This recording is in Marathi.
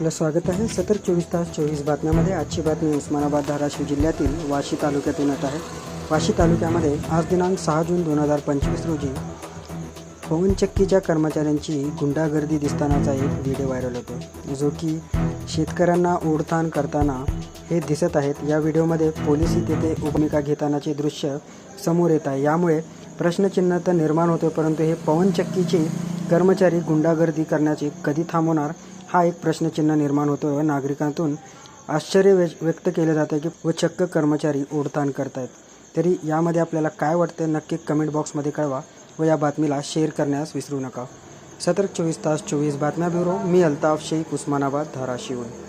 आपलं स्वागत आहे. सतर चोवीस तास चोवीस बातम्यामध्ये आजची बातमी उस्मानाबाद धाराशिव जिल्ह्यातील वाशी तालुक्यातून येत आहे. वाशी तालुक्यामध्ये आज दिनांक सहा जून दोन हजार पंचवीस रोजी पवनचक्कीच्या कर्मचाऱ्यांची गुंडागर्दी दिसतानाचा एक व्हिडिओ व्हायरल होतो. जो की शेतकऱ्यांना ओढताण करताना हे दिसत आहेत. या व्हिडिओमध्ये पोलिसी तेथे भूमिका घेतानाचे दृश्य समोर येत आहे. यामुळे प्रश्नचिन्ह तर निर्माण होते परंतु हे पवनचक्कीचे कर्मचारी गुंडागर्दी करण्याचे कधी थांबवणार हा एक प्रश्नचिन्ह निर्माण होतो व नागरिकांतून आश्चर्य व्य व्यक्त केले जाते की व चक्क कर्मचारी ओढताण करतायत. तरी यामध्ये आपल्याला काय वाटतं नक्की कमेंट बॉक्समध्ये कळवा व या बातमीला शेअर करण्यास विसरू नका. सतर्क चोवीस तास चोवीस बातम्या ब्युरो मी अल्ताफ शेख उस्मानाबाद धाराशिव. वर